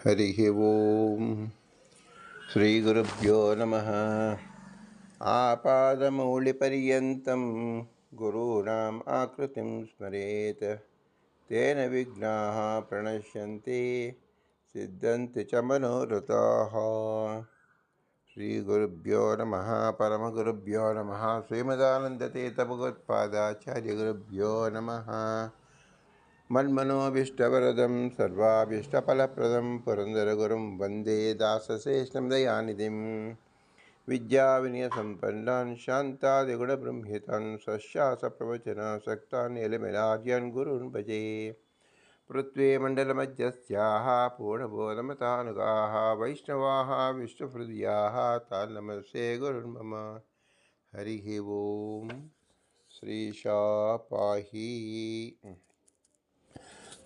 హరి ఓం శ్రీగురుభ్యో నమ ఆపాదమౌళిపర్యంతం గురూణం ఆకృతిం స్మరేత్ తేన విఘ్నా ప్రణశ్యంతి సిద్ధంతి చ మనోరథా శ్రీగురుభ్యో నమ పరమగురుభ్యో నమ శ్రీమదానందతీతభగవత్పాదాచార్యగురుభ్యో నమ मन्मनोभीष्टवरदं सर्वाभीष्टफलप्रदं पुरन्दरगुरुं वंदे दासशेषं दयानिधिं विद्याविनयसम्पन्नान् शान्तादिगुणबृंहितान् सश्यासप्रवचनासक्तान् एलमिलार्यान् गुरून् भजे। पृथ्वीमण्डलमध्यस्याः पूर्णबोधमतानुगाः वैष्णवाः विष्णुहृदयाः तान् नमस्ते गुरुन् मम। हरिः ओं श्रीशा ಪಾಹಿ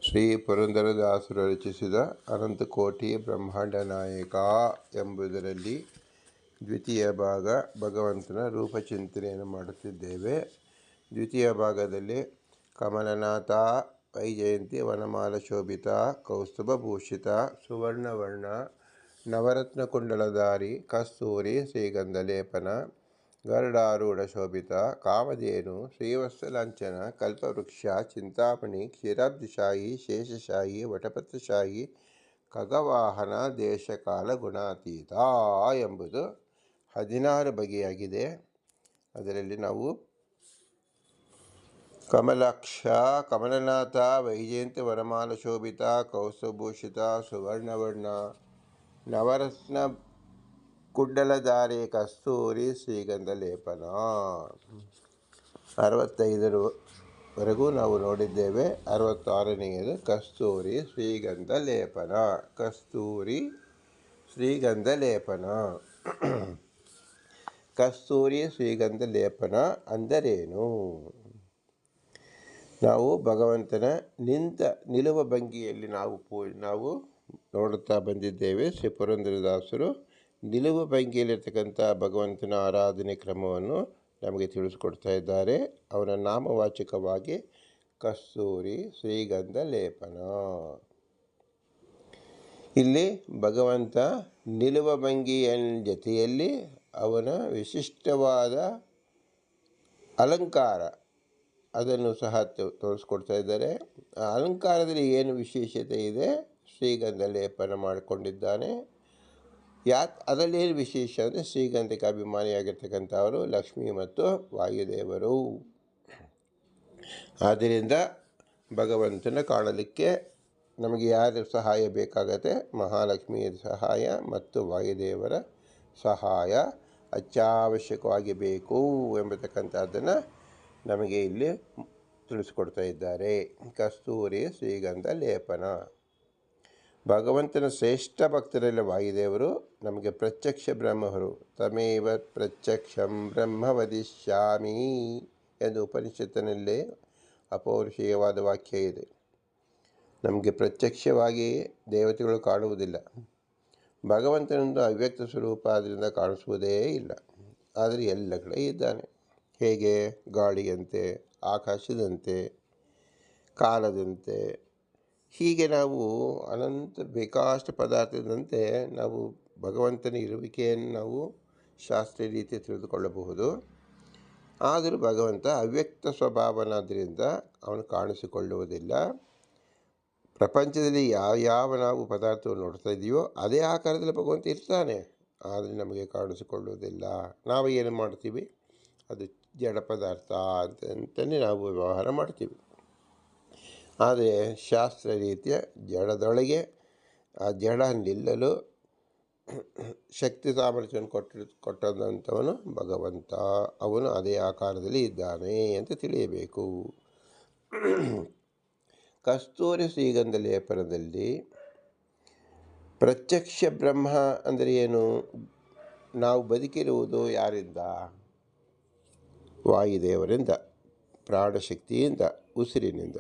ಶ್ರೀ ಪುರಂದರದಾಸರು ರಚಿಸಿದ ಅನಂತಕೋಟಿ ಬ್ರಹ್ಮಾಂಡ ನಾಯಕ ಎಂಬುದರಲ್ಲಿ ದ್ವಿತೀಯ ಭಾಗ ಭಗವಂತನ ರೂಪಚಿಂತನೆಯನ್ನು ಮಾಡುತ್ತಿದ್ದೇವೆ. ದ್ವಿತೀಯ ಭಾಗದಲ್ಲಿ ಕಮಲನಾಥ, ವೈಜಯಂತಿ, ವನಮಾಲ ಶೋಭಿತ ಕೌಸ್ತುಭಭೂಷಿತ ಸುವರ್ಣವರ್ಣ ನವರತ್ನ ಕುಂಡಲಧಾರಿ ಕಸ್ತೂರಿ ಶ್ರೀಗಂಧ ಲೇಪನ ಗರುಡಾರೂಢ ಶೋಭಿತ ಕಾಮಧೇನು ಶ್ರೀವತ್ಸಲಾಂಛನ ಕಲ್ಪವೃಕ್ಷ, ಚಿಂತಾಮಣಿ, ಕ್ಷೀರಾಬ್ಧಿಶಾಹಿ, ಶೇಷಶಾಹಿ ವಟಪತ್ರಶಾಹಿ ಖಗವಾಹನ, ದೇಶಕಾಲ ಗುಣಾತೀತ ಎಂಬುದು ಹದಿನಾರು ಬಗೆಯಾಗಿದೆ. ಅದರಲ್ಲಿ ನಾವು ಕಮಲಾಕ್ಷ, ಕಮಲನಾಥ, ವೈಜಯಂತಿ ವರಮಾಲ ಶೋಭಿತ ಕೌಸ್ತಭೂಷಿತ ಸುವರ್ಣವರ್ಣ, ನವರತ್ನ ಕುಡ್ಡಲಧಾರೆ ಕಸ್ತೂರಿ ಶ್ರೀಗಂಧ ಲೇಪನ ಅರವತ್ತೈದರವರೆಗೂ ನಾವು ನೋಡಿದ್ದೇವೆ. ಅರವತ್ತಾರನೆಯದು ಕಸ್ತೂರಿ ಶ್ರೀಗಂಧ ಲೇಪನ ಕಸ್ತೂರಿ ಶ್ರೀಗಂಧ ಲೇಪನ ಕಸ್ತೂರಿ ಶ್ರೀಗಂಧ ಲೇಪನ ಅಂದರೇನು? ನಾವು ಭಗವಂತನ ನಿಂತ ನಿಲುವ ಭಂಗಿಯಲ್ಲಿ ನಾವು ಪೂ, ನಾವು ನೋಡುತ್ತಾ ಬಂದಿದ್ದೇವೆ ಶ್ರೀ ಪುರಂದರದಾಸರು. ನಿಲುವು ಭಂಗಿಯಲ್ಲಿರ್ತಕ್ಕಂಥ ಭಗವಂತನ ಆರಾಧನೆ ಕ್ರಮವನ್ನು ನಮಗೆ ತಿಳಿಸ್ಕೊಡ್ತಾ ಇದ್ದಾರೆ. ಅವನ ನಾಮವಾಚಕವಾಗಿ ಕಸ್ತೂರಿ ಶ್ರೀಗಂಧ ಲೇಪನ. ಇಲ್ಲಿ ಭಗವಂತ ನಿಲುವ ಭಂಗಿಯ ಜೊತೆಯಲ್ಲಿ ಅವನ ವಿಶಿಷ್ಟವಾದ ಅಲಂಕಾರ ಅದನ್ನು ಸಹ ತೋರಿಸ್ಕೊಡ್ತಾ ಇದ್ದಾರೆ. ಅಲಂಕಾರದಲ್ಲಿ ಏನು ವಿಶೇಷತೆ ಇದೆ? ಶ್ರೀಗಂಧ ಲೇಪನ ಮಾಡಿಕೊಂಡಿದ್ದಾನೆ. ಯಾ ಅದರಲ್ಲೇನು ವಿಶೇಷ ಅಂದರೆ ಶ್ರೀಗಂಧಕ್ಕೆ ಅಭಿಮಾನಿಯಾಗಿರ್ತಕ್ಕಂಥವರು ಲಕ್ಷ್ಮಿ ಮತ್ತು ವಾಯುದೇವರು. ಆದ್ದರಿಂದ ಭಗವಂತನ ಕಾಣಲಿಕ್ಕೆ ನಮಗೆ ಯಾರ ಸಹಾಯ ಬೇಕಾಗತ್ತೆ? ಮಹಾಲಕ್ಷ್ಮಿಯ ಸಹಾಯ ಮತ್ತು ವಾಯುದೇವರ ಸಹಾಯ ಅತ್ಯಾವಶ್ಯಕವಾಗಿ ಬೇಕು ಎಂಬತಕ್ಕಂಥದ್ದನ್ನು ನಮಗೆ ಇಲ್ಲಿ ತಿಳಿಸ್ಕೊಡ್ತಾ ಇದ್ದಾರೆ. ಕಸ್ತೂರಿ ಶ್ರೀಗಂಧ ಲೇಪನ. ಭಗವಂತನ ಶ್ರೇಷ್ಠ ಭಕ್ತರೆಲ್ಲ ವಾಯುದೇವರು, ನಮಗೆ ಪ್ರತ್ಯಕ್ಷ ಬ್ರಹ್ಮರು. ತಮೇವ ಪ್ರತ್ಯಕ್ಷಂ ಬ್ರಹ್ಮ ವದಿಷ್ಯಾಮಿ ಎಂದು ಉಪನಿಷತ್ತಿನಲ್ಲೇ ಅಪೌರುಷೀಯವಾದ ವಾಕ್ಯ ಇದೆ. ನಮಗೆ ಪ್ರತ್ಯಕ್ಷವಾಗಿ ದೇವತೆಗಳು ಕಾಣುವುದಿಲ್ಲ. ಭಗವಂತನೊಂದು ಅವ್ಯಕ್ತ ಸ್ವರೂಪ ಅದರಿಂದ ಕಾಣಿಸುವುದೇ ಇಲ್ಲ. ಆದರೆ ಎಲ್ಲ ಕಡೆ ಇದ್ದಾನೆ. ಹೇಗೆ? ಗಾಳಿಯಂತೆ, ಆಕಾಶದಂತೆ, ಕಾಲದಂತೆ ಹೀಗೆ ನಾವು ಅನಂತ ಬೇಕಾಷ್ಟು ಪದಾರ್ಥದಂತೆ ನಾವು ಭಗವಂತನ ಇರುವಿಕೆಯನ್ನು ನಾವು ಶಾಸ್ತ್ರೀಯ ರೀತಿ ತಿಳಿದುಕೊಳ್ಳಬಹುದು. ಆದರೂ ಭಗವಂತ ಅವ್ಯಕ್ತ ಸ್ವಭಾವನಾದ್ದರಿಂದ ಅವನು ಕಾಣಿಸಿಕೊಳ್ಳುವುದಿಲ್ಲ. ಪ್ರಪಂಚದಲ್ಲಿ ಯಾವ ಯಾವ ನಾವು ಪದಾರ್ಥವನ್ನು ನೋಡ್ತಾ ಇದೆಯೋ ಅದೇ ಆಕಾರದಲ್ಲಿ ಭಗವಂತ ಇರ್ತಾನೆ. ಆದರೆ ನಮಗೆ ಕಾಣಿಸಿಕೊಳ್ಳುವುದಿಲ್ಲ. ನಾವು ಏನು ಮಾಡ್ತೀವಿ? ಅದು ಜಡ ಪದಾರ್ಥ ಅಂತಂತಲೇ ನಾವು ವ್ಯವಹಾರ ಮಾಡ್ತೀವಿ. ಆದರೆ ಶಾಸ್ತ್ರ ರೀತಿಯ ಜಡದೊಳಗೆ ಆ ಜಡ ನಿಲ್ಲಲು ಶಕ್ತಿ ಸಾಮರ್ಥ್ಯವನ್ನು ಕೊಟ್ಟಿ ಕೊಟ್ಟದಂಥವನು ಭಗವಂತ. ಅವನು ಅದೇ ಆಕಾರದಲ್ಲಿ ಇದ್ದಾನೆ ಅಂತ ತಿಳಿಯಬೇಕು. ಕಸ್ತೂರಿ ಶ್ರೀಗಂಧ ಲೇಪನದಲ್ಲಿ ಪ್ರತ್ಯಕ್ಷ ಬ್ರಹ್ಮ ಅಂದರೆ ಏನು? ನಾವು ಬದುಕಿರುವುದು ಯಾರಿಂದ? ವಾಯುದೇವರಿಂದ, ಪ್ರಾಣಶಕ್ತಿಯಿಂದ, ಉಸಿರಿನಿಂದ.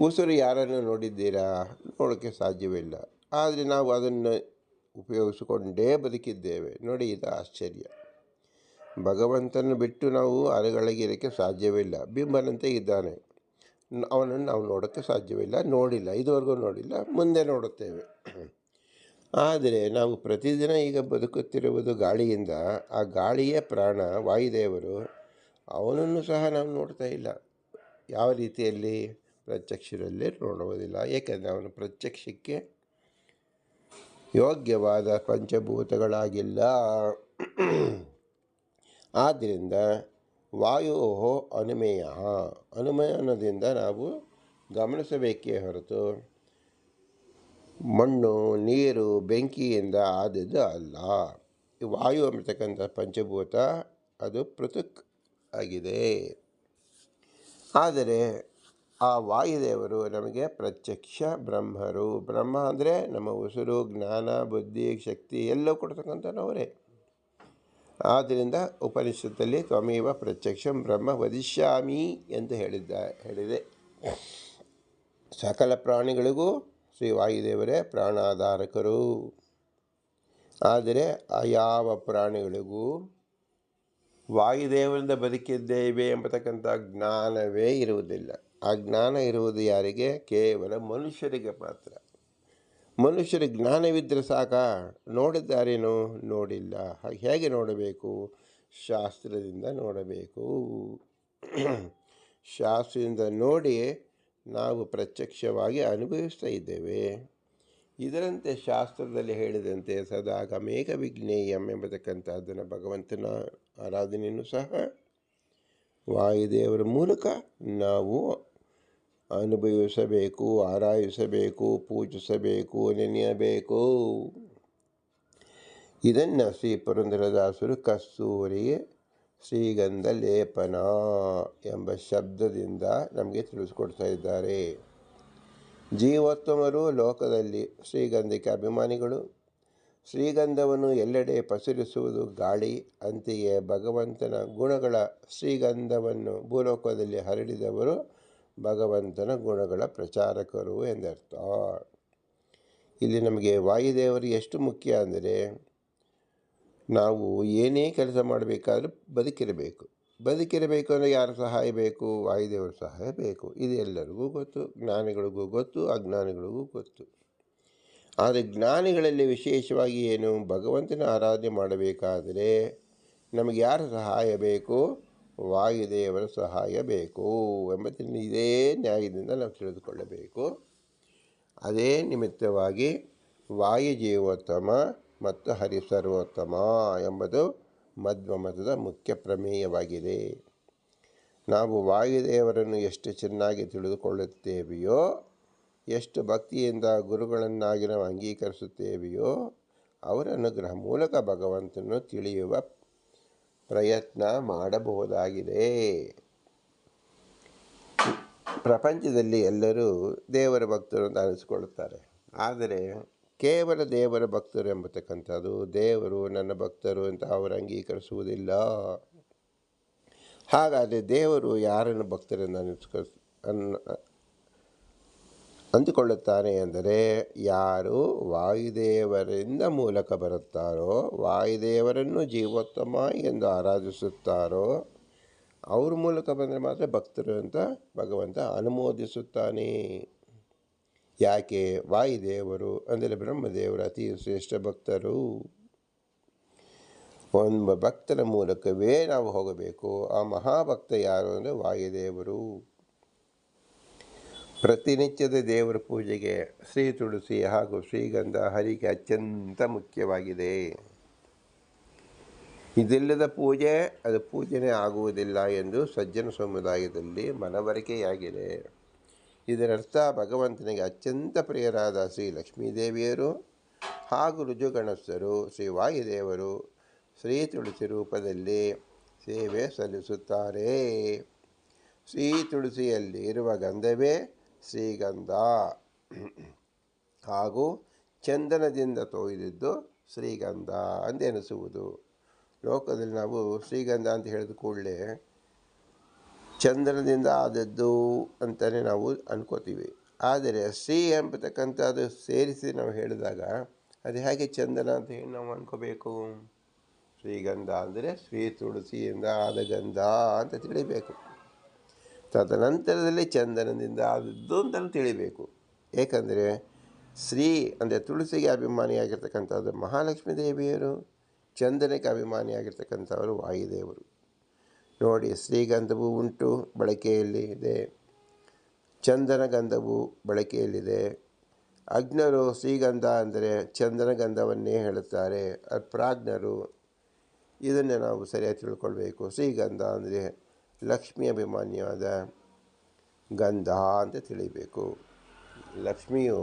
ಉಸಿರು ಯಾರನ್ನು ನೋಡಿದ್ದೀರಾ? ನೋಡೋಕ್ಕೆ ಸಾಧ್ಯವಿಲ್ಲ. ಆದರೆ ನಾವು ಅದನ್ನು ಉಪಯೋಗಿಸಿಕೊಂಡೇ ಬದುಕಿದ್ದೇವೆ. ನೋಡಿ, ಇದು ಆಶ್ಚರ್ಯ. ಭಗವಂತನ ಬಿಟ್ಟು ನಾವು ಅರಗಳಗಿರೋಕ್ಕೆ ಸಾಧ್ಯವಿಲ್ಲ. ಬಿಂಬನಂತೆ ಇದ್ದಾನೆ. ಅವನನ್ನು ನಾವು ನೋಡೋಕ್ಕೆ ಸಾಧ್ಯವಿಲ್ಲ. ನೋಡಿಲ್ಲ. ಇದುವರೆಗೂ ನೋಡಿಲ್ಲ. ಮುಂದೆ ನೋಡುತ್ತೇವೆ. ಆದರೆ ನಾವು ಪ್ರತಿದಿನ ಈಗ ಬದುಕುತ್ತಿರುವುದು ಗಾಳಿಯಿಂದ. ಆ ಗಾಳಿಯೇ ಪ್ರಾಣ. ವಾಯುದೇವರು ಅವನನ್ನು ಸಹ ನಾವು ನೋಡ್ತಾ ಇಲ್ಲ. ಯಾವ ರೀತಿಯಲ್ಲಿ? ಪ್ರತ್ಯಕ್ಷರಲ್ಲಿ ನೋಡುವುದಿಲ್ಲ. ಏಕೆಂದರೆ ಅವನು ಪ್ರತ್ಯಕ್ಷಕ್ಕೆ ಯೋಗ್ಯವಾದ ಪಂಚಭೂತಗಳಾಗಿಲ್ಲ. ಆದ್ದರಿಂದ ವಾಯು ಅನುಮೇಯ. ಅನುಮಯನದಿಂದ ನಾವು ಗಮನಿಸಬೇಕೇ ಹೊರತು ಮಣ್ಣು, ನೀರು, ಬೆಂಕಿಯಿಂದ ಆದದ್ದು ಅಲ್ಲ. ವಾಯು ಅಂಬತಕ್ಕಂಥ ಪಂಚಭೂತ ಅದು ಪೃಥಕ್ ಆಗಿದೆ. ಆದರೆ ಆ ವಾಯುದೇವರು ನಮಗೆ ಪ್ರತ್ಯಕ್ಷ ಬ್ರಹ್ಮರು. ಬ್ರಹ್ಮ ಅಂದರೆ ನಮ್ಮ ಉಸಿರು, ಜ್ಞಾನ, ಬುದ್ಧಿ, ಶಕ್ತಿ ಎಲ್ಲ ಕೊಡ್ತಕ್ಕಂಥನವರೇ ಆದ್ದರಿಂದ ಉಪನಿಷತ್ತಲ್ಲಿ ತ್ವಮೇವ ಪ್ರತ್ಯಕ್ಷಂ ಬ್ರಹ್ಮ ವದಿಷ್ಯಾಮಿ ಎಂದು ಹೇಳಿದ್ದ, ಹೇಳಿದೆ. ಸಕಲ ಪ್ರಾಣಿಗಳಿಗೂ ಶ್ರೀ ವಾಯುದೇವರೇ ಪ್ರಾಣಾಧಾರಕರು. ಆದರೆ ಆ ಯಾವ ಪ್ರಾಣಿಗಳಿಗೂ ವಾಯುದೇವರಿಂದ ಬದುಕಿದ್ದೇವೆ ಎಂಬತಕ್ಕಂಥ ಜ್ಞಾನವೇ ಇರುವುದಿಲ್ಲ. ಆ ಜ್ಞಾನ ಇರುವುದು ಯಾರಿಗೆ? ಕೇವಲ ಮನುಷ್ಯರಿಗೆ ಮಾತ್ರ. ಮನುಷ್ಯರಿಗೆ ಜ್ಞಾನವಿದ್ದರೆ ಸಾಕ. ನೋಡಿದ್ದಾರೇನು? ನೋಡಿಲ್ಲ. ಹೇಗೆ ನೋಡಬೇಕು? ಶಾಸ್ತ್ರದಿಂದ ನೋಡಬೇಕು. ಶಾಸ್ತ್ರದಿಂದ ನೋಡಿ ನಾವು ಪ್ರತ್ಯಕ್ಷವಾಗಿ ಅನುಭವಿಸ್ತಾ ಇದ್ದೇವೆ. ಇದರಂತೆ ಶಾಸ್ತ್ರದಲ್ಲಿ ಹೇಳಿದಂತೆ ಸದಾ ಗಮೇಕ ವಿಘ್ನೇಯಂ ಎಂಬತಕ್ಕಂಥದ್ದನ್ನು ಭಗವಂತನ ಆರಾಧನೆಯನ್ನು ಸಹ ವಾಯುದೇವರ ಮೂಲಕ ನಾವು ಅನುಭವಿಸಬೇಕು ಆರಾಯಿಸಬೇಕು ಪೂಜಿಸಬೇಕು, ನೆನೆಯಬೇಕು. ಇದನ್ನು ಶ್ರೀ ಪುರಂದರದಾಸರು ಕಸ್ತೂರಿ ಶ್ರೀಗಂಧ ಲೇಪನ ಎಂಬ ಶಬ್ದದಿಂದ ನಮಗೆ ತಿಳಿಸ್ಕೊಡ್ತಾ ಇದ್ದಾರೆ. ಜೀವೋತ್ತಮರು ಲೋಕದಲ್ಲಿ ಶ್ರೀಗಂಧಕ್ಕೆ ಅಭಿಮಾನಿಗಳು. ಶ್ರೀಗಂಧವನ್ನು ಎಲ್ಲೆಡೆ ಪಸರಿಸುವುದು ಗಾಳಿ, ಅಂತೆಯೇ ಭಗವಂತನ ಗುಣಗಳ ಶ್ರೀಗಂಧವನ್ನು ಭೂಲೋಕದಲ್ಲಿ ಹರಡಿದವರು ಭಗವಂತನ ಗುಣಗಳ ಪ್ರಚಾರಕರು ಎಂದರ್ಥ. ಇಲ್ಲಿ ನಮಗೆ ವಾಯುದೇವರು ಎಷ್ಟು ಮುಖ್ಯ ಅಂದರೆ, ನಾವು ಏನೇ ಕೆಲಸ ಮಾಡಬೇಕಾದ್ರೂ ಬದುಕಿರಬೇಕು. ಬದುಕಿರಬೇಕು ಅಂದರೆ ಯಾರ ಸಹಾಯ ಬೇಕು? ವಾಯುದೇವರ ಸಹಾಯ ಬೇಕು. ಇದು ಎಲ್ಲರಿಗೂ ಗೊತ್ತು. ಜ್ಞಾನಿಗಳಿಗೂ ಗೊತ್ತು, ಅಜ್ಞಾನಿಗಳಿಗೂ ಗೊತ್ತು. ಆದರೆ ಜ್ಞಾನಿಗಳಲ್ಲಿ ವಿಶೇಷವಾಗಿ ಏನು? ಭಗವಂತನ ಆರಾಧನೆ ಮಾಡಬೇಕಾದರೆ ನಮಗೆ ಯಾರ ಸಹಾಯ ಬೇಕು? ವಾಯುದೇವರ ಸಹಾಯ ಬೇಕು ಎಂಬುದನ್ನು ಇದೇ ನ್ಯಾಯದಿಂದ ನಾವು ತಿಳಿದುಕೊಳ್ಳಬೇಕು. ಅದೇ ನಿಮಿತ್ತವಾಗಿ ವಾಯುಜೀವೋತ್ತಮ ಮತ್ತು ಹರಿಸರ್ವೋತ್ತಮ ಎಂಬುದು ಮಧ್ವಮತದ ಮುಖ್ಯ ಪ್ರಮೇಯವಾಗಿದೆ. ನಾವು ವಾಯುದೇವರನ್ನು ಎಷ್ಟು ಚೆನ್ನಾಗಿ ತಿಳಿದುಕೊಳ್ಳುತ್ತೇವೆಯೋ, ಎಷ್ಟು ಭಕ್ತಿಯಿಂದ ಗುರುಗಳನ್ನಾಗಿ ನಾವು ಅಂಗೀಕರಿಸುತ್ತೇವೆಯೋ, ಅವರ ಅನುಗ್ರಹ ಮೂಲಕ ಭಗವಂತನನ್ನು ತಿಳಿಯುವ ಪ್ರಯತ್ನ ಮಾಡಬಹುದಾಗಿದೆ. ಪ್ರಪಂಚದಲ್ಲಿ ಎಲ್ಲರೂ ದೇವರ ಭಕ್ತರು ಅಂತ ಅನಿಸ್ಕೊಳ್ಳುತ್ತಾರೆ. ಆದರೆ ಕೇವಲ ದೇವರ ಭಕ್ತರು ಎಂಬತಕ್ಕಂಥದ್ದು. ದೇವರು ನನ್ನ ಭಕ್ತರು ಅಂತ ಅವರು ಅಂಗೀಕರಿಸುವುದಿಲ್ಲ. ಹಾಗಾದರೆ ದೇವರು ಯಾರನ್ನು ಭಕ್ತರನ್ನು ಅನಿಸ್ಕರಿಸ್ ಅನ್ನ ಅಂದುಕೊಳ್ಳುತ್ತಾನೆ ಅಂದರೆ ಯಾರು ವಾಯುದೇವರಿಂದ ಮೂಲಕ ಬರುತ್ತಾರೋ, ವಾಯುದೇವರನ್ನು ಜೀವೋತ್ತಮ ಎಂದು ಆರಾಧಿಸುತ್ತಾರೋ, ಅವ್ರ ಮೂಲಕ ಬಂದರೆ ಮಾತ್ರ ಭಕ್ತರು ಅಂತ ಭಗವಂತ ಅನುಮೋದಿಸುತ್ತಾನೆ. ಯಾಕೆ ವಾಯುದೇವರು ಅಂದರೆ ಬ್ರಹ್ಮದೇವರು ಅತಿ ಶ್ರೇಷ್ಠ ಭಕ್ತರು. ಒಂದು ಭಕ್ತರ ಮೂಲಕವೇ ನಾವು ಹೋಗಬೇಕು. ಆ ಮಹಾಭಕ್ತ ಯಾರು ಅಂದರೆ ವಾಯುದೇವರು ಪ್ರತಿನಿತ್ಯದ ದೇವರ ಪೂಜೆಗೆ ಶ್ರೀ ತುಳಸಿ ಹಾಗೂ ಶ್ರೀಗಂಧ ಹರಿಗೆ ಅತ್ಯಂತ ಮುಖ್ಯವಾಗಿದೆ. ಇದಿಲ್ಲದ ಪೂಜೆ, ಅದು ಪೂಜನೆ ಆಗುವುದಿಲ್ಲ ಎಂದು ಸಜ್ಜನ ಸಮುದಾಯದಲ್ಲಿ ಮನವರಿಕೆಯಾಗಿದೆ. ಇದರರ್ಥ ಭಗವಂತನಿಗೆ ಅತ್ಯಂತ ಪ್ರಿಯರಾದ ಶ್ರೀ ಲಕ್ಷ್ಮೀದೇವಿಯರು ಹಾಗೂ ರುಜುಗಣಸ್ಥರು, ಶ್ರೀ ವಾಯುದೇವರು ಶ್ರೀ ತುಳಸಿ ರೂಪದಲ್ಲಿ ಸೇವೆ ಸಲ್ಲಿಸುತ್ತಾರೆ. ಶ್ರೀ ತುಳಸಿಯಲ್ಲಿ ಇರುವ ಗಂಧವೇ ಶ್ರೀಗಂಧ. ಹಾಗೂ ಚಂದನದಿಂದ ತೋಯ್ದಿದ್ದು ಶ್ರೀಗಂಧ ಅಂದೆನಿಸುವುದು ಲೋಕದಲ್ಲಿ ನಾವು ಶ್ರೀಗಂಧ ಅಂತ ಹೇಳಿದ ಕೂಡಲೇ ಚಂದನದಿಂದ ಆದದ್ದು ಅಂತಲೇ ನಾವು ಅನ್ಕೋತೀವಿ. ಆದರೆ ಶ್ರೀ ಎಂಬತಕ್ಕಂಥದ್ದು ಸೇರಿಸಿ ನಾವು ಹೇಳಿದಾಗ ಅದು ಹೇಗೆ ಚಂದನ ಅಂತ ಹೇಳಿ ನಾವು ಅನ್ಕೋಬೇಕು? ಶ್ರೀಗಂಧ ಅಂದರೆ ಶ್ರೀ ತುಳಸಿಯಿಂದ ಆದ ಗಂಧ ಅಂತ ತಿಳಿಬೇಕು. ತದನಂತರದಲ್ಲಿ ಚಂದನದಿಂದ ಆದದ್ದು ಅಂತಲೂ ತಿಳಿಬೇಕು. ಏಕೆಂದರೆ ಶ್ರೀ ಅಂದರೆ ತುಳಸಿಗೆ ಅಭಿಮಾನಿಯಾಗಿರ್ತಕ್ಕಂಥದ್ದು ಮಹಾಲಕ್ಷ್ಮೀ ದೇವಿಯರು ಚಂದನಕ್ಕೆ ಅಭಿಮಾನಿಯಾಗಿರ್ತಕ್ಕಂಥವರು ವಾಯುದೇವರು. ನೋಡಿ ಶ್ರೀಗಂಧವು ಉಂಟು ಬಳಕೆಯಲ್ಲಿ ಇದೆ ಚಂದನ ಗಂಧವು ಬಳಕೆಯಲ್ಲಿದೆ. ಅಜ್ಞರು ಶ್ರೀಗಂಧ ಅಂದರೆ ಚಂದನ ಗಂಧವನ್ನೇ ಹೇಳುತ್ತಾರೆ. ಪ್ರಾಜ್ಞರು, ಇದನ್ನೇ ನಾವು ಸರಿಯಾಗಿ ತಿಳ್ಕೊಳ್ಬೇಕು. ಶ್ರೀಗಂಧ ಅಂದರೆ ಲಕ್ಷ್ಮಿ ಅಭಿಮಾನಿಯಾದ ಗಂಧ ಅಂತ ತಿಳಿಬೇಕು. ಲಕ್ಷ್ಮಿಯು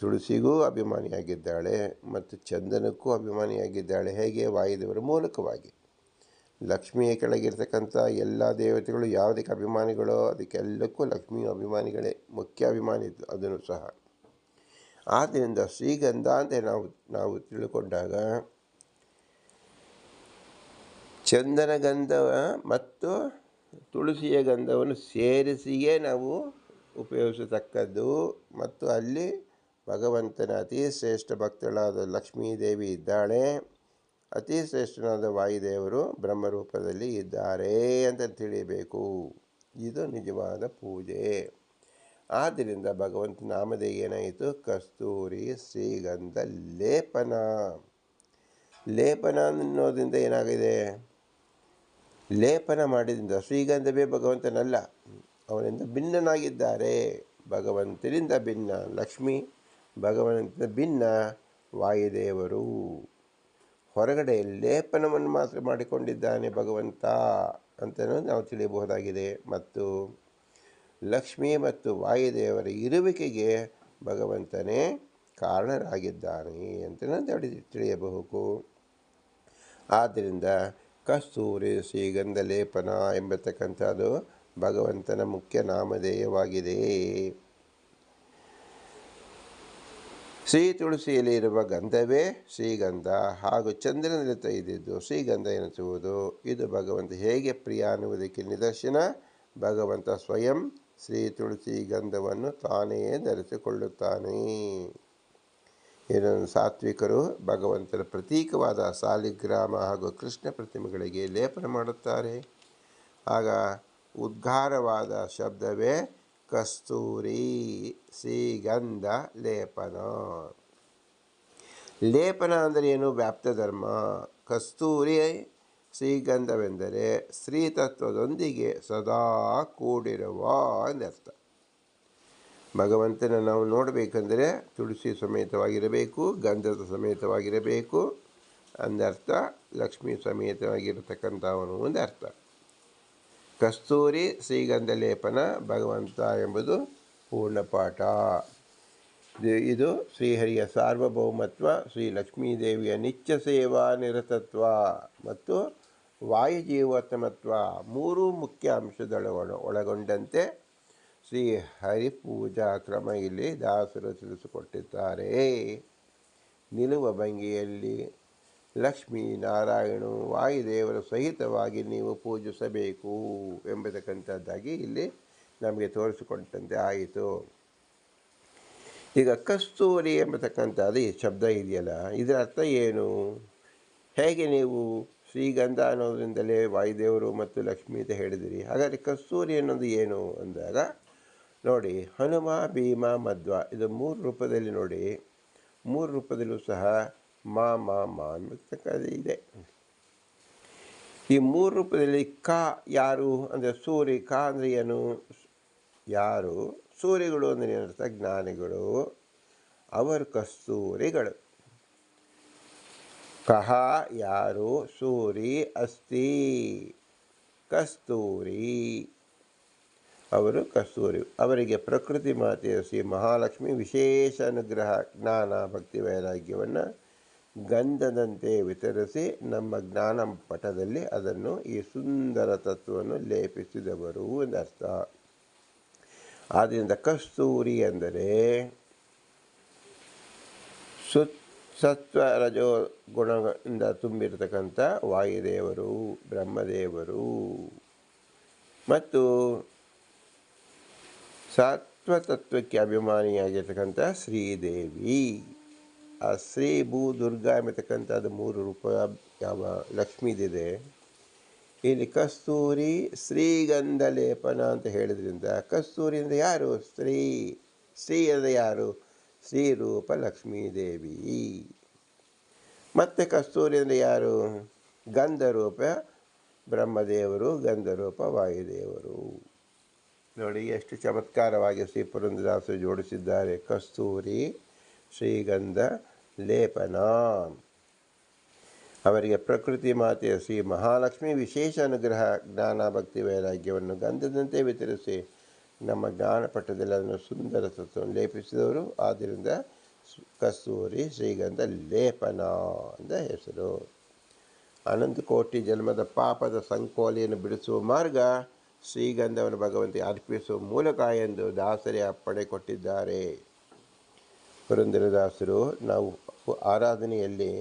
ತುಳಸಿಗೂ ಅಭಿಮಾನಿಯಾಗಿದ್ದಾಳೆ ಮತ್ತು ಚಂದನಕ್ಕೂ ಅಭಿಮಾನಿಯಾಗಿದ್ದಾಳೆ. ಹೇಗೆ? ವಾಯುದೇವರ ಮೂಲಕವಾಗಿ. ಲಕ್ಷ್ಮಿಯ ಕೆಳಗಿರ್ತಕ್ಕಂಥ ಎಲ್ಲ ದೇವತೆಗಳು ಯಾವುದಕ್ಕೆ ಅಭಿಮಾನಿಗಳೋ ಅದಕ್ಕೆಲ್ಲಕ್ಕೂ ಲಕ್ಷ್ಮಿಯು ಅಭಿಮಾನಿಗಳೇ, ಮುಖ್ಯ ಅಭಿಮಾನಿ ಅದನ್ನು ಸಹ. ಆದ್ದರಿಂದ ಶ್ರೀಗಂಧ ಅಂತ ನಾವು ನಾವು ತಿಳ್ಕೊಂಡಾಗ ಚಂದನ ಗಂಧ ಮತ್ತು ತುಳಸಿಯ ಗಂಧವನ್ನು ಸೇರಿಸಿಯೇ ನಾವು ಉಪಯೋಗಿಸತಕ್ಕದ್ದು. ಮತ್ತು ಅಲ್ಲಿ ಭಗವಂತನ ಅತಿ ಶ್ರೇಷ್ಠ ಭಕ್ತಳಾದ ಲಕ್ಷ್ಮೀದೇವಿ ಇದ್ದಾಳೆ. ಅತಿ ಶ್ರೇಷ್ಠನಾದ ವಾಯುದೇವರು ಬ್ರಹ್ಮರೂಪದಲ್ಲಿ ಇದ್ದಾರೆ ಅಂತ ತಿಳಿಯಬೇಕು. ಇದು ನಿಜವಾದ ಪೂಜೆ. ಆದ್ದರಿಂದ ಭಗವಂತ ನಾಮದೇ ಏನಾಯಿತು? ಕಸ್ತೂರಿ ಶ್ರೀಗಂಧ ಲೇಪನ. ಲೇಪನ ಅನ್ನೋದ್ರಿಂದ ಏನಾಗಿದೆ? ಲೇಪನ ಮಾಡಿದ್ರಿಂದ ಶ್ರೀಗಂಧವೇ ಭಗವಂತನಲ್ಲ. ಅವನಿಂದ ಭಿನ್ನನಾಗಿದ್ದಾರೆ. ಭಗವಂತನಿಂದ ಭಿನ್ನ. ಲಕ್ಷ್ಮಿ ಭಗವಂತನ ಭಿನ್ನ ವಾಯುದೇವರು. ಹೊರಗಡೆ ಲೇಪನವನ್ನು ಮಾತ್ರ ಮಾಡಿಕೊಂಡಿದ್ದಾನೆ ಭಗವಂತ ಅಂತಲೂ ನಾವು ತಿಳಿಯಬಹುದಾಗಿದೆ. ಮತ್ತು ಲಕ್ಷ್ಮಿ ಮತ್ತು ವಾಯುದೇವರ ಇರುವಿಕೆಗೆ ಭಗವಂತನೇ ಕಾರಣರಾಗಿದ್ದಾನೆ ಅಂತಲೂ ತಿಳಿ ತಿಳಿಯಬಹುದು. ಆದ್ದರಿಂದ ಕಸ್ತೂರಿ ಶ್ರೀಗಂಧ ಲೇಪನ ಎಂಬತಕ್ಕಂಥದ್ದು ಭಗವಂತನ ಮುಖ್ಯ ನಾಮಧೇಯವಾಗಿದೆ. ಶ್ರೀ ತುಳಸಿಯಲ್ಲಿ ಇರುವ ಗಂಧವೇ ಶ್ರೀಗಂಧ ಹಾಗೂ ಚಂದ್ರನಲ್ಲಿ ತೆಗೆದಿದ್ದು ಶ್ರೀಗಂಧ ಎನಿಸುವುದು. ಇದು ಭಗವಂತ ಹೇಗೆ ಪ್ರಿಯ ಅನ್ನುವುದಕ್ಕೆ ನಿದರ್ಶನ. ಭಗವಂತ ಸ್ವಯಂ ಶ್ರೀ ತುಳಸಿ ಗಂಧವನ್ನು ತಾನೇ ಧರಿಸಿಕೊಳ್ಳುತ್ತಾನೆ. ಇದನ್ನು ಸಾತ್ವಿಕರು ಭಗವಂತನ ಪ್ರತೀಕವಾದ ಸಾಲಿಗ್ರಾಮ ಹಾಗೂ ಕೃಷ್ಣ ಪ್ರತಿಮೆಗಳಿಗೆ ಲೇಪನ ಮಾಡುತ್ತಾರೆ. ಆಗ ಉದ್ಗಾರವಾದ ಶಬ್ದವೇ ಕಸ್ತೂರಿ ಶ್ರೀಗಂಧ ಲೇಪನ. ಲೇಪನ ಅಂದರೆ ಏನು? ವ್ಯಾಪ್ತ ಧರ್ಮ. ಕಸ್ತೂರಿ ಶ್ರೀಗಂಧವೆಂದರೆ ಸ್ತ್ರೀತತ್ವದೊಂದಿಗೆ ಸದಾ ಕೂಡಿರುವ ಎಂದರ್ಥ ಭಗವಂತನ ನಾವು ನೋಡಬೇಕಂದರೆ ತುಳಸಿ ಸಮೇತವಾಗಿರಬೇಕು, ಗಂಧದ ಸಮೇತವಾಗಿರಬೇಕು ಅಂದರ್ಥ ಲಕ್ಷ್ಮೀ ಸಮೇತವಾಗಿರತಕ್ಕಂಥವನು ಒಂದು ಅರ್ಥ. ಕಸ್ತೂರಿ ಶ್ರೀಗಂಧ ಲೇಪನ ಭಗವಂತ ಎಂಬುದು ಪೂರ್ಣಪಾಠ ಇದು- ಶ್ರೀಹರಿಯ ಸಾರ್ವಭೌಮತ್ವ, ಶ್ರೀ ಲಕ್ಷ್ಮೀದೇವಿಯ ನಿತ್ಯ ಸೇವಾ ನಿರತತ್ವ ಮತ್ತು ವಾಯುಜೀವೋತ್ತಮತ್ವ ಮೂರು ಮುಖ್ಯ ಅಂಶದೊಳಗೊಳ, ಒಳಗೊಂಡಂತೆ ಶ್ರೀ ಹರಿ ಪೂಜಾ ಕ್ರಮ ಇಲ್ಲಿ ದಾಸರು ತಿಳಿಸಿಕೊಟ್ಟಿದ್ದಾರೆ. ನಿಲುವ ಭಂಗಿಯಲ್ಲಿ ಲಕ್ಷ್ಮೀ ನಾರಾಯಣು ವಾಯುದೇವರ ಸಹಿತವಾಗಿ ನೀವು ಪೂಜಿಸಬೇಕು ಎಂಬತಕ್ಕಂಥದ್ದಾಗಿ ಇಲ್ಲಿ ನಮಗೆ ತೋರಿಸಿಕೊಟ್ಟಂತೆ ಆಯಿತು. ಈಗ ಕಸ್ತೂರಿ ಎಂಬತಕ್ಕಂಥದ್ದು ಈ ಶಬ್ದ ಇದೆಯಲ್ಲ, ಇದರ ಅರ್ಥ ಏನು? ಹೇಗೆ ನೀವು ಶ್ರೀಗಂಧ ಅನ್ನೋದರಿಂದಲೇ ವಾಯುದೇವರು ಮತ್ತು ಲಕ್ಷ್ಮೀ ಅಂತ ಹೇಳಿದಿರಿ? ಹಾಗಾದರೆ ಕಸ್ತೂರಿ ಅನ್ನೋದು ಏನು ಅಂದಾಗ, ನೋಡಿ, ಹನುಮ, ಭೀಮ, ಮಧ್ವ, ಇದು ಮೂರು ರೂಪದಲ್ಲಿ ನೋಡಿ, ಮೂರು ರೂಪದಲ್ಲೂ ಸಹ ಮಾ ಮಾ ಮಾ ಅನ್ನತಕ್ಕದ್ದು ಇದೆ. ಈ ಮೂರು ರೂಪದಲ್ಲಿ ಕ ಯಾರು ಅಂದರೆ ಸೂರ್ಯ ಕ ಅಂದರೆ ಏನು? ಯಾರು? ಸೂರ್ಯಗಳು ಅಂದರೆ ಏನರ್ಥ ಜ್ಞಾನಿಗಳು. ಅವರ ಕಸ್ತೂರಿಗಳು. ಕಹ ಯಾರು? ಸೂರಿ ಅಸ್ತಿ ಕಸ್ತೂರಿ. ಅವರು ಕಸ್ತೂರಿ. ಅವರಿಗೆ ಪ್ರಕೃತಿ ಮಾತೆಯ ಶ್ರೀ ಮಹಾಲಕ್ಷ್ಮಿ ವಿಶೇಷ ಅನುಗ್ರಹ, ಜ್ಞಾನ, ಭಕ್ತಿ, ವೈರಾಗ್ಯವನ್ನು ಗಂಧದಂತೆ ವಿತರಿಸಿ ನಮ್ಮ ಜ್ಞಾನ ಪಟದಲ್ಲಿ ಅದನ್ನು ಈ ಸುಂದರ ತತ್ವವನ್ನು ಲೇಪಿಸಿದವರು ಎಂದರ್ಥ ಆದ್ದರಿಂದ ಕಸ್ತೂರಿ ಎಂದರೆ ಸುತ್ ಸತ್ವ ರಜೋ ಗುಣದಿಂದ ತುಂಬಿರತಕ್ಕಂಥ ವಾಯುದೇವರು, ಬ್ರಹ್ಮದೇವರು. ಮತ್ತು ಸತ್ವತತ್ವಕ್ಕೆ ಅಭಿಮಾನಿಯಾಗಿರ್ತಕ್ಕಂಥ ಶ್ರೀದೇವಿ. ಆ ಶ್ರೀ ಭೂ ದುರ್ಗಾ ಎಂಬತಕ್ಕಂಥದ್ದು ಮೂರು ರೂಪ ಯಾವ ಲಕ್ಷ್ಮೀದಿದೆ. ಇಲ್ಲಿ ಕಸ್ತೂರಿ ಶ್ರೀಗಂಧ ಲೇಪನ ಅಂತ ಹೇಳಿದ್ರಿಂದ ಕಸ್ತೂರಿ ಅಂದರೆ ಯಾರು? ಸ್ತ್ರೀ ಸ್ತ್ರೀ ಅಂದರೆ ಯಾರು? ಶ್ರೀರೂಪ ಲಕ್ಷ್ಮೀದೇವಿ. ಮತ್ತು ಕಸ್ತೂರಿ ಅಂದರೆ ಯಾರು? ಗಂಧರೂಪ, ಬ್ರಹ್ಮದೇವರು, ಗಂಧರೂಪ, ವಾಯುದೇವರು. ನೋಡಿ ಎಷ್ಟು ಚಮತ್ಕಾರವಾಗಿ ಶ್ರೀ ಪುರಂದ್ರದಾಸರು ಜೋಡಿಸಿದ್ದಾರೆ ಕಸ್ತೂರಿ. ಶ್ರೀಗಂಧ ಲೇಪನ. ಅವರಿಗೆ ಪ್ರಕೃತಿ ಮಾತೆಯ ಶ್ರೀ ಮಹಾಲಕ್ಷ್ಮಿ ವಿಶೇಷ ಅನುಗ್ರಹ ಜ್ಞಾನ ಭಕ್ತಿ ವೈರಾಗ್ಯವನ್ನು ಗಂಧದಂತೆ ವಿತರಿಸಿ ನಮ್ಮ ಜ್ಞಾನಪಟ್ಟದಲ್ಲಿ ಅದನ್ನು ಸುಂದರ ತತ್ವವನ್ನು ಲೇಪಿಸಿದವರು. ಆದ್ದರಿಂದ ಕಸ್ತೂರಿ ಶ್ರೀಗಂಧ ಲೇಪನ ಅಂತ ಹೆಸರು. ಅನಂತ ಕೋಟಿ ಜನ್ಮದ ಪಾಪದ ಸಂಕೋಲೆಯನ್ನು ಬಿಡಿಸುವ ಮಾರ್ಗ ಶ್ರೀಗಂಧವನ್ನು ಭಗವಂತ ಅರ್ಪಿಸುವ ಮೂಲಕ ಎಂದು ದಾಸರೇ ಅಪ್ಪಣೆ ಕೊಟ್ಟಿದ್ದಾರೆ. ಪುರಂದರದಾಸರು, ನಾವು ಆರಾಧನೆಯಲ್ಲಿ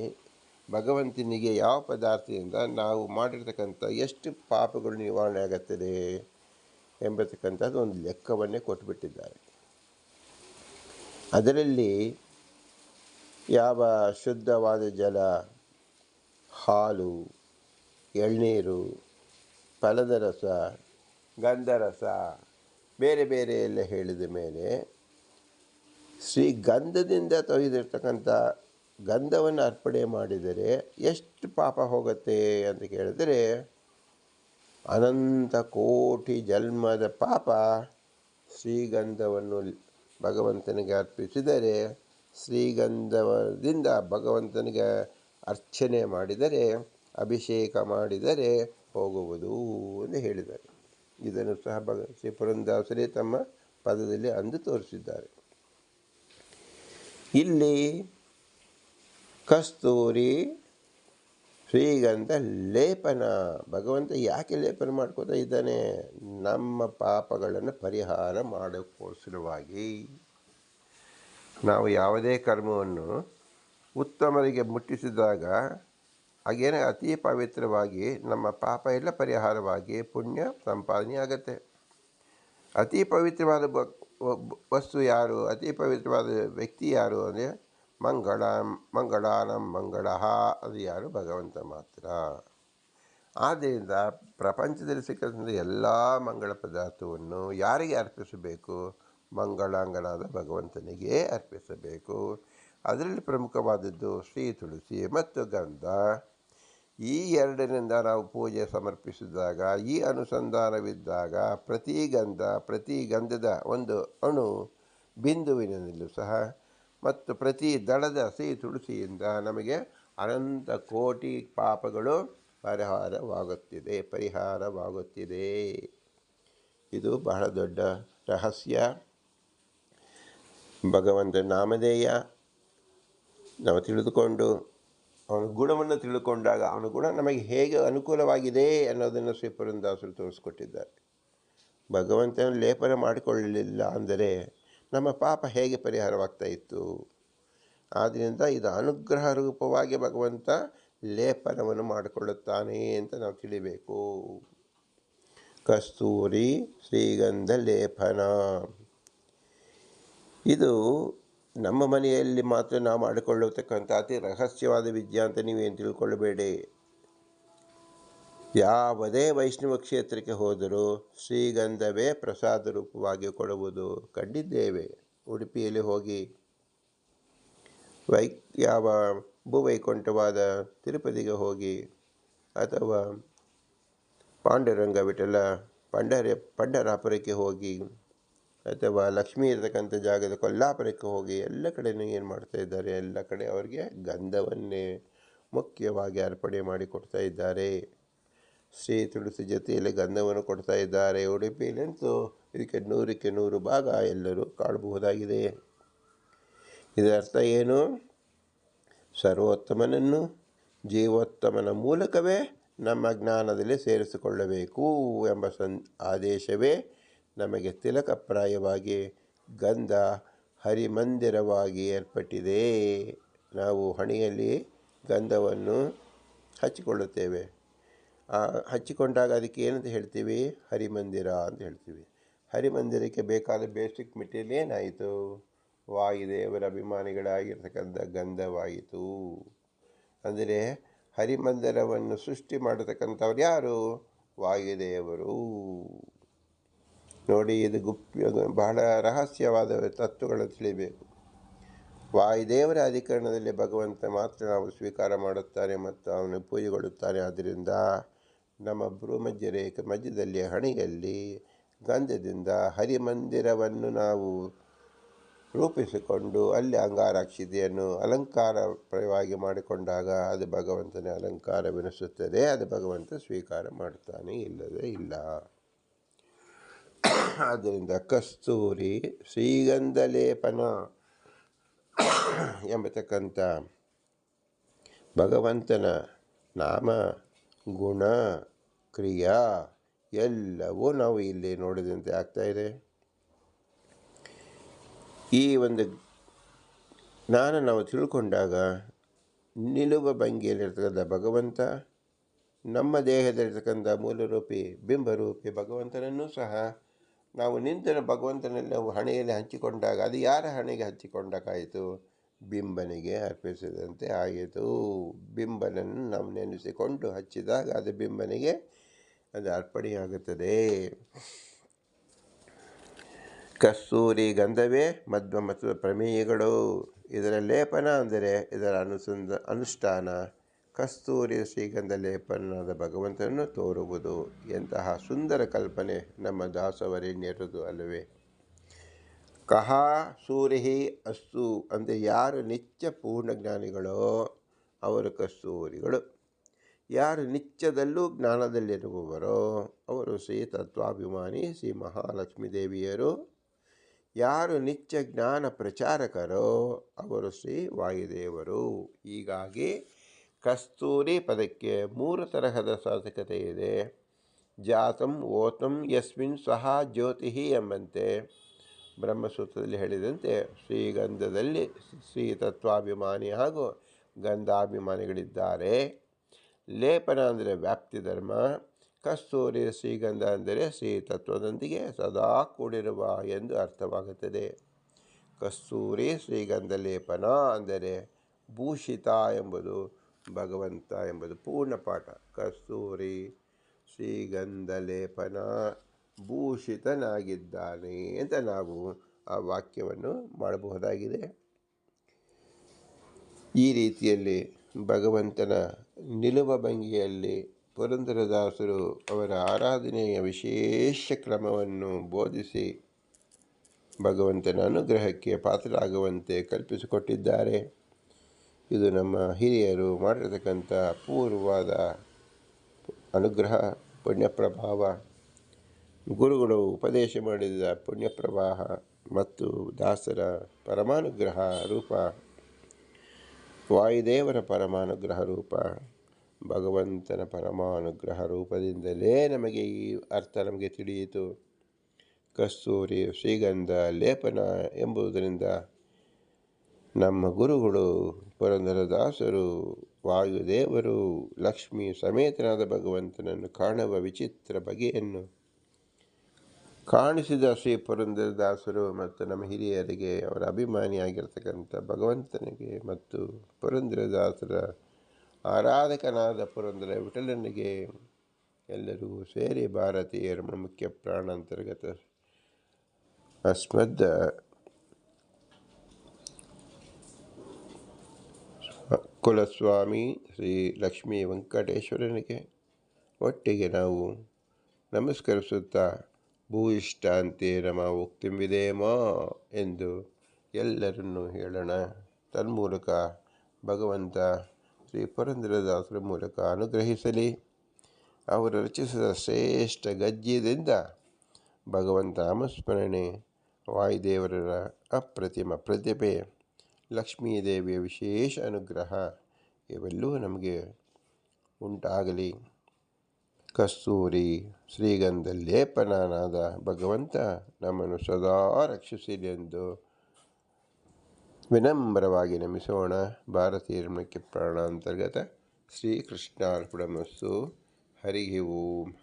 ಭಗವಂತನಿಗೆ ಯಾವ ಪದಾರ್ಥದಿಂದ ನಾವು ಮಾಡಿರ್ತಕ್ಕಂಥ ಎಷ್ಟು ಪಾಪಗಳು ನಿವಾರಣೆ ಆಗುತ್ತದೆ ಎಂಬತಕ್ಕಂಥದ್ದು ಒಂದು ಲೆಕ್ಕವನ್ನೇ ಕೊಟ್ಟುಬಿಟ್ಟಿದ್ದಾರೆ ಅದರಲ್ಲಿ ಯಾವ ಶುದ್ಧವಾದ ಜಲ, ಹಾಲು, ಎಳ್ನೀರು, ಫಲದ ರಸ, ಗಂಧರಸ, ಬೇರೆ ಬೇರೆ ಎಲ್ಲ ಹೇಳಿದ ಮೇಲೆ ಶ್ರೀ ಗಂಧದಿಂದ ತೊಯ್ದಿರ್ತಕ್ಕಂಥ ಗಂಧವನ್ನು ಅರ್ಪಣೆ ಮಾಡಿದರೆ ಎಷ್ಟು ಪಾಪ ಹೋಗುತ್ತೆ ಅಂತ ಕೇಳಿದರೆ, ಅನಂತ ಕೋಟಿ ಜನ್ಮದ ಪಾಪ ಶ್ರೀಗಂಧವನ್ನು ಭಗವಂತನಿಗೆ ಅರ್ಪಿಸಿದರೆ ಶ್ರೀಗಂಧವದಿಂದ ಭಗವಂತನಿಗೆ ಅರ್ಚನೆ ಮಾಡಿದರೆ, ಅಭಿಷೇಕ ಮಾಡಿದರೆ ಹೋಗುವುದು ಎಂದು ಹೇಳಿದ್ದಾರೆ. ಇದನ್ನು ಸಹ ಭಗ ಶ್ರೀ ಪುರಂದಾಸರೇ ತಮ್ಮ ಪದದಲ್ಲಿ ಅಂದು ತೋರಿಸಿದ್ದಾರೆ. ಇಲ್ಲಿ ಕಸ್ತೂರಿ ಶ್ರೀಗಂಧ ಲೇಪನ. ಭಗವಂತ ಯಾಕೆ ಲೇಪನ ಮಾಡ್ಕೋತಾ ಇದ್ದಾನೆ? ನಮ್ಮ ಪಾಪಗಳನ್ನು ಪರಿಹಾರ ಮಾಡೋಕ್ಕೋಸ್ಕರವಾಗಿ ನಾವು ಯಾವುದೇ ಕರ್ಮವನ್ನು ಉತ್ತಮರಿಗೆ ಮುಟ್ಟಿಸಿದಾಗ ಹಾಗೇನೆ ಅತಿ ಪವಿತ್ರವಾಗಿ ನಮ್ಮ ಪಾಪ ಎಲ್ಲ ಪರಿಹಾರವಾಗಿ ಪುಣ್ಯ ಸಂಪಾದನೆ ಆಗುತ್ತೆ ಅತಿ ಪವಿತ್ರವಾದ ವಸ್ತು ಯಾರು? ಅತಿ ಪವಿತ್ರವಾದ ವ್ಯಕ್ತಿ ಯಾರು ಅಂದರೆ, ಮಂಗಳ, ಮಂಗಳಾನಂ ಮಂಗಳ ಅದು ಯಾರು? ಭಗವಂತ ಮಾತ್ರ. ಆದ್ದರಿಂದ ಪ್ರಪಂಚದಲ್ಲಿ ಸಿಕ್ಕಂಥ ಎಲ್ಲ ಮಂಗಳ ಪದಾರ್ಥವನ್ನು ಯಾರಿಗೆ ಅರ್ಪಿಸಬೇಕು? ಮಂಗಳಾಂಗನಾದ ಭಗವಂತನಿಗೆ ಅರ್ಪಿಸಬೇಕು. ಅದರಲ್ಲಿ ಪ್ರಮುಖವಾದದ್ದು ಶ್ರೀ ತುಳಸಿ ಮತ್ತು ಗಂಧ. ಈ ಎರಡರಿಂದ ನಾವು ಪೂಜೆ ಸಮರ್ಪಿಸಿದಾಗ, ಈ ಅನುಸಂಧಾನವಿದ್ದಾಗ ಪ್ರತಿ ಗಂಧ, ಪ್ರತಿ ಗಂಧದ ಒಂದು ಅಣು ಬಿಂದುವಿನಲ್ಲೂ ಸಹ ಮತ್ತು ಪ್ರತಿ ದಳದ ಸಿಹಿ ತುಳಸಿಯಿಂದ ನಮಗೆ ಅನಂತ ಕೋಟಿ ಪಾಪಗಳು ಪರಿಹಾರವಾಗುತ್ತಿದೆ ಪರಿಹಾರವಾಗುತ್ತಿದೆ. ಇದು ಬಹಳ ದೊಡ್ಡ ರಹಸ್ಯ. ಭಗವಂತ ನಾಮಧೇಯ ನಾವು ತಿಳಿದುಕೊಂಡು ಅವನ ಗುಣವನ್ನು ತಿಳ್ಕೊಂಡಾಗ ಅವನ ಗುಣ ನಮಗೆ ಹೇಗೆ ಅನುಕೂಲವಾಗಿದೆ ಅನ್ನೋದನ್ನು ಶ್ರೀಪುರಂದಾಸರು ತೋರಿಸ್ಕೊಟ್ಟಿದ್ದಾರೆ. ಭಗವಂತನ ಲೇಪನ ಮಾಡಿಕೊಳ್ಳಲಿಲ್ಲ ಅಂದರೆ ನಮ್ಮ ಪಾಪ ಹೇಗೆ ಪರಿಹಾರವಾಗ್ತಾ ಇತ್ತು? ಆದ್ದರಿಂದ ಇದು ಅನುಗ್ರಹ ರೂಪವಾಗಿ ಭಗವಂತ ಲೇಪನವನ್ನು ಮಾಡಿಕೊಳ್ಳುತ್ತಾನೆ ಅಂತ ನಾವು ತಿಳಿಬೇಕು. ಕಸ್ತೂರಿ ಶ್ರೀಗಂಧ ಲೇಪನ. ಇದು ನಮ್ಮ ಮನೆಯಲ್ಲಿ ಮಾತ್ರ ನಾವು ಮಾಡಿಕೊಳ್ಳತಕ್ಕಂಥ ಅತಿ ರಹಸ್ಯವಾದ ವಿದ್ಯೆ ಅಂತ ನೀವೇನು ತಿಳ್ಕೊಳ್ಳಬೇಡಿ ಯಾವುದೇ ವೈಷ್ಣವ ಕ್ಷೇತ್ರಕ್ಕೆ ಹೋದರೂ ಶ್ರೀಗಂಧವೇ ಪ್ರಸಾದ ರೂಪವಾಗಿ ಕೊಡುವುದು ಕಂಡಿದ್ದೇವೆ. ಉಡುಪಿಯಲ್ಲಿ ಹೋಗಿ ವೈ, ಯಾವ ಭೂವೈಕುಂಠವಾದ ತಿರುಪತಿಗೆ ಹೋಗಿ ಅಥವಾ ಪಾಂಡುರಂಗ ವಿಠಲ ಪಂಡರ, ಪಂಡರಾಪುರಕ್ಕೆ ಹೋಗಿ ಅಥವಾ ಲಕ್ಷ್ಮಿ ಇರತಕ್ಕಂಥ ಜಾಗದ ಕೊಲ್ಲಾಪುರಕ್ಕೆ ಹೋಗಿ ಎಲ್ಲ ಕಡೆಯೂ ಏನು ಮಾಡ್ತಾ ಇದ್ದಾರೆ? ಎಲ್ಲ ಕಡೆ ಅವರಿಗೆ ಗಂಧವನ್ನೇ ಮುಖ್ಯವಾಗಿ ಅರ್ಪಣೆ ಮಾಡಿ ಕೊಡ್ತಾ ಇದ್ದಾರೆ. ಶ್ರೀ ತುಳಸಿ ಜೊತೆಯಲ್ಲಿ ಗಂಧವನ್ನು ಕೊಡ್ತಾ ಇದ್ದಾರೆ. ಉಡುಪಿಯಲ್ಲಂತೂ ಇದಕ್ಕೆ ನೂರಕ್ಕೆ ನೂರು ಭಾಗ ಎಲ್ಲರೂ ಕಾಣಬಹುದಾಗಿದೆ. ಇದರ ಅರ್ಥ ಏನು? ಸರ್ವೋತ್ತಮನನ್ನು ಜೀವೋತ್ತಮನ ಮೂಲಕವೇ ನಮ್ಮ ಜ್ಞಾನದಲ್ಲಿ ಸೇರಿಸಿಕೊಳ್ಳಬೇಕು ಎಂಬ ಸನ್ ಆದೇಶವೇ ನಮಗೆ ತಿಲಕಪ್ರಾಯವಾಗಿ ಗಂಧ ಹರಿಮಂದಿರವಾಗಿ ಏರ್ಪಟ್ಟಿದೆ ನಾವು ಹಣೆಯಲ್ಲಿ ಗಂಧವನ್ನು ಹಚ್ಚಿಕೊಳ್ಳುತ್ತೇವೆ. ಹಚ್ಚಿಕೊಂಡಾಗ ಅದಕ್ಕೆ ಏನಂತ ಹೇಳ್ತೀವಿ? ಹರಿಮಂದಿರ ಅಂತ ಹೇಳ್ತೀವಿ. ಹರಿಮಂದಿರಕ್ಕೆ ಬೇಕಾದ ಬೇಸಿಕ್ ಮೆಟೀರಿಯಲ್ ಏನಾಯಿತು? ವಾಯುದೇವರ ಅಭಿಮಾನಿಗಳಾಗಿರ್ತಕ್ಕಂಥ ಗಂಧವಾಯಿತು. ಅಂದರೆ ಹರಿಮಂದಿರವನ್ನು ಸೃಷ್ಟಿ ಮಾಡತಕ್ಕಂಥವ್ರು ಯಾರು? ವಾಯುದೇವರು. ನೋಡಿ, ಇದು ಗುಪ್ಯ ಬಹಳ ರಹಸ್ಯವಾದ ತತ್ವಗಳನ್ನು ತಿಳಿಬೇಕು ವಾಯುದೇವರ ಅಧಿಕರಣದಲ್ಲಿ ಭಗವಂತ ಮಾತ್ರ ನಾವು ಸ್ವೀಕಾರ ಮಾಡುತ್ತಾರೆ ಮತ್ತು ಅವನು ಪೂಜೆಗೊಳ್ಳುತ್ತಾರೆ. ಆದ್ದರಿಂದ ನಮ್ಮ ಭ್ರೂಮಧ್ಯ ರೇಖೆ ಮಧ್ಯದಲ್ಲಿ, ಹಣೆಯಲ್ಲಿ, ಗಂಧದಿಂದ ಹರಿಮಂದಿರವನ್ನು ನಾವು ರೂಪಿಸಿಕೊಂಡು ಅಲ್ಲಿ ಅಂಗಾರಾಕ್ಷಿತೆಯನ್ನು ಅಲಂಕಾರಪ್ರಯವಾಗಿ ಮಾಡಿಕೊಂಡಾಗ ಅದು ಭಗವಂತನೇ ಅಲಂಕಾರವೆನಿಸುತ್ತದೆ. ಅದು ಭಗವಂತ ಸ್ವೀಕಾರ ಮಾಡುತ್ತಾನೆ, ಇಲ್ಲದೇ ಇಲ್ಲ. ಆದ್ದರಿಂದ ಕಸ್ತೂರಿ ಶ್ರೀಗಂಧ ಲೇಪನ ಎಂಬತಕ್ಕಂಥ ಭಗವಂತನ ನಾಮ, ಗುಣ, ಕ್ರಿಯಾ ಎಲ್ಲವೂ ನಾವು ಇಲ್ಲಿ ನೋಡಿದಂತೆ ಆಗ್ತಾಯಿದೆ ಈ ಒಂದು ಜ್ಞಾನ ನಾವು ತಿಳ್ಕೊಂಡಾಗ ನಿಲುವ ಭಂಗಿಯಲ್ಲಿರ್ತಕ್ಕಂಥ ಭಗವಂತ, ನಮ್ಮ ದೇಹದಲ್ಲಿರ್ತಕ್ಕಂಥ ಮೂಲರೂಪಿ, ಬಿಂಬರೂಪಿ ಭಗವಂತನನ್ನು ಸಹ ನಾವು ನಿಂತ ಭಗವಂತನಲ್ಲಿ ನಾವು ಹಣೆಯಲ್ಲಿ ಹಂಚಿಕೊಂಡಾಗ, ಅದು ಯಾರ ಹಣೆಗೆ ಹಂಚಿಕೊಂಡಾಗಾಯಿತು ಬಿಂಬನಿಗೆ ಅರ್ಪಿಸಿದಂತೆ ಆಯಿತು ಬಿಂಬನನ್ನು ನಾವು ನೆನೆಸಿಕೊಂಡು ಹಚ್ಚಿದಾಗ ಅದು ಬಿಂಬನಿಗೆ ಅದು ಅರ್ಪಣೆಯಾಗುತ್ತದೆ. ಕಸ್ತೂರಿ ಗಂಧವೇ ಮಧ್ವ ಮತ್ತು ಪ್ರಮೇಯಗಳು. ಇದರ ಲೇಪನ ಅಂದರೆ ಇದರ ಅನುಸಂಧ ಅನುಷ್ಠಾನ. ಕಸ್ತೂರಿ ಶ್ರೀಗಂಧ ಲೇಪನದ ಭಗವಂತನನ್ನು ತೋರುವುದು ಎಂತಹ ಸುಂದರ ಕಲ್ಪನೆ ನಮ್ಮ ದಾಸವರೇಣ್ಯರದು ಅಲ್ಲವೇ? ಕಹ ಸೂರಿಹಿ ಅಸ್ತು ಅಂದರೆ ಯಾರು ನಿತ್ಯ ಪೂರ್ಣಜ್ಞಾನಿಗಳೋ ಅವರು ಕಸ್ತೂರಿಗಳು. ಯಾರು ನಿತ್ಯದಲ್ಲೂ ಜ್ಞಾನದಲ್ಲಿರುವವರೋ ಅವರು ಶ್ರೀ ತತ್ವಾಭಿಮಾನಿ, ಶ್ರೀ ಮಹಾಲಕ್ಷ್ಮೀ ದೇವಿಯರು. ಯಾರು ನಿತ್ಯ ಜ್ಞಾನ ಪ್ರಚಾರಕರೋ ಅವರು ಶ್ರೀ ವಾಯುದೇವರು. ಹೀಗಾಗಿ ಕಸ್ತೂರಿ ಪದಕ್ಕೆ ಮೂರು ತರಹದ ಸಾಧಕತೆ ಇದೆ. ಜಾತಂ ಓತಂ ಯಸ್ಮಿನ್ ಸಹ ಜ್ಯೋತಿ ಎಂಬಂತೆ ಬ್ರಹ್ಮಸೂತ್ರದಲ್ಲಿ ಹೇಳಿದಂತೆ ಶ್ರೀಗಂಧದಲ್ಲಿ ಶ್ರೀ ತತ್ವಾಭಿಮಾನಿ ಹಾಗೂ ಗಂಧಾಭಿಮಾನಿಗಳಿದ್ದಾರೆ. ಲೇಪನ ಅಂದರೆ ವ್ಯಾಪ್ತಿ ಧರ್ಮ, ಕಸ್ತೂರಿ ಶ್ರೀಗಂಧ ಅಂದರೆ ಶ್ರೀ ತತ್ವದೊಂದಿಗೆ ಸದಾ ಕೂಡಿರುವ ಎಂದು ಅರ್ಥವಾಗುತ್ತದೆ. ಕಸ್ತೂರಿ ಶ್ರೀಗಂಧ ಲೇಪನ ಅಂದರೆ ಭೂಷಿತ ಎಂಬುದು ಭಗವಂತ ಎಂಬುದು ಪೂರ್ಣ ಪಾಠ. ಕಸ್ತೂರಿ ಶ್ರೀಗಂಧ ಲೇಪನ ಭೂಷಿತನಾಗಿದ್ದಾನೆ ಅಂತ ನಾವು ಆ ವಾಕ್ಯವನ್ನು ಮಾಡಬಹುದಾಗಿದೆ. ಈ ರೀತಿಯಲ್ಲಿ ಭಗವಂತನ ನಿಲುವ ಭಂಗಿಯಲ್ಲಿ ಪುರಂದರದಾಸರು ಅವರ ಆರಾಧನೆಯ ವಿಶೇಷ ಕ್ರಮವನ್ನು ಬೋಧಿಸಿ ಭಗವಂತನ ಅನುಗ್ರಹಕ್ಕೆ ಪಾತ್ರರಾಗುವಂತೆ ಕಲ್ಪಿಸಿಕೊಟ್ಟಿದ್ದಾರೆ. ಇದು ನಮ್ಮ ಹಿರಿಯರು ಮಾಡಿರತಕ್ಕಂಥ ಅಪೂರ್ವವಾದ ಅನುಗ್ರಹ, ಪುಣ್ಯಪ್ರಭಾವ, ಗುರುಗಳು ಉಪದೇಶ ಮಾಡಿದ ಪುಣ್ಯಪ್ರವಾಹ ಮತ್ತು ದಾಸರ ಪರಮಾನುಗ್ರಹ ರೂಪ, ವಾಯುದೇವರ ಪರಮಾನುಗ್ರಹ ರೂಪ, ಭಗವಂತನ ಪರಮಾನುಗ್ರಹ ರೂಪದಿಂದಲೇ ನಮಗೆ ಈ ಅರ್ಥ ನಮಗೆ ತಿಳಿಯಿತು. ಕಸ್ತೂರಿ ಶ್ರೀಗಂಧ ಲೇಪನ ಎಂಬುದರಿಂದ ನಮ್ಮ ಗುರುಗಳು ಪುರಂದರದಾಸರು, ವಾಯುದೇವರು, ಲಕ್ಷ್ಮಿ ಸಮೇತನಾದ ಭಗವಂತನನ್ನು ಕಾಣುವ ವಿಚಿತ್ರ ಬಗೆಯನ್ನು ಕಾಣಿಸಿದ ಶ್ರೀ ಪುರಂದರದಾಸರು ಮತ್ತು ನಮ್ಮ ಹಿರಿಯರಿಗೆ ಅವರ ಅಭಿಮಾನಿಯಾಗಿರ್ತಕ್ಕಂಥ ಭಗವಂತನಿಗೆ ಮತ್ತು ಪುರಂದರದಾಸರ ಆರಾಧಕನಾದ ಪುರಂದರ ವಿಠಲನಿಗೆ ಎಲ್ಲರೂ ಸೇರಿ ಭಾರತೀಯರ ಮುಖ್ಯ ಪ್ರಾಣಾಂತರ್ಗತ ಅಸ್ಮದ್ ಕುಲಸ್ವಾಮಿ ಶ್ರೀ ಲಕ್ಷ್ಮೀ ವೆಂಕಟೇಶ್ವರನಿಗೆ ಒಟ್ಟಿಗೆ ನಾವು ನಮಸ್ಕರಿಸುತ್ತಾ ಭೂಯಿಷ್ಟಾಂತೆ ನಮ ಉಕ್ತಿಂಬಿದೇಮೋ ಎಂದು ಎಲ್ಲರನ್ನು ಹೇಳೋಣ. ತನ್ಮೂಲಕ ಭಗವಂತ ಶ್ರೀ ಪುರಂದ್ರದಾಸರ ಮೂಲಕ ಅನುಗ್ರಹಿಸಲಿ. ಅವರು ರಚಿಸಿದ ಶ್ರೇಷ್ಠ ಗದ್ಯದಿಂದ ಭಗವಂತ ಅಮಸ್ಮರಣೆ ವಾಯುದೇವರ ಅಪ್ರತಿಮ ಪ್ರತಿಭೆ ಲಕ್ಷ್ಮೀದೇವಿಯ ವಿಶೇಷ ಅನುಗ್ರಹ ಇವೆಲ್ಲವೂ ನಮಗೆ ಉಂಟಾಗಲಿ. ಕಸ್ತೂರಿ ಶ್ರೀಗಂಧ ಲೇಪನಾದ ಭಗವಂತ ನಮ್ಮನ್ನು ಸದಾ ರಕ್ಷಿಸಿದೆ ಎಂದು ವಿನಮ್ರವಾಗಿ ನಮಿಸೋಣ. ಭಾರತೀಯ ಮುಖ್ಯ ಪ್ರಾಣಾಂತರ್ಗತ ಶ್ರೀಕೃಷ್ಣಾರ್ಪಣಮಸ್ಸು. ಹರಿ ಓಂ.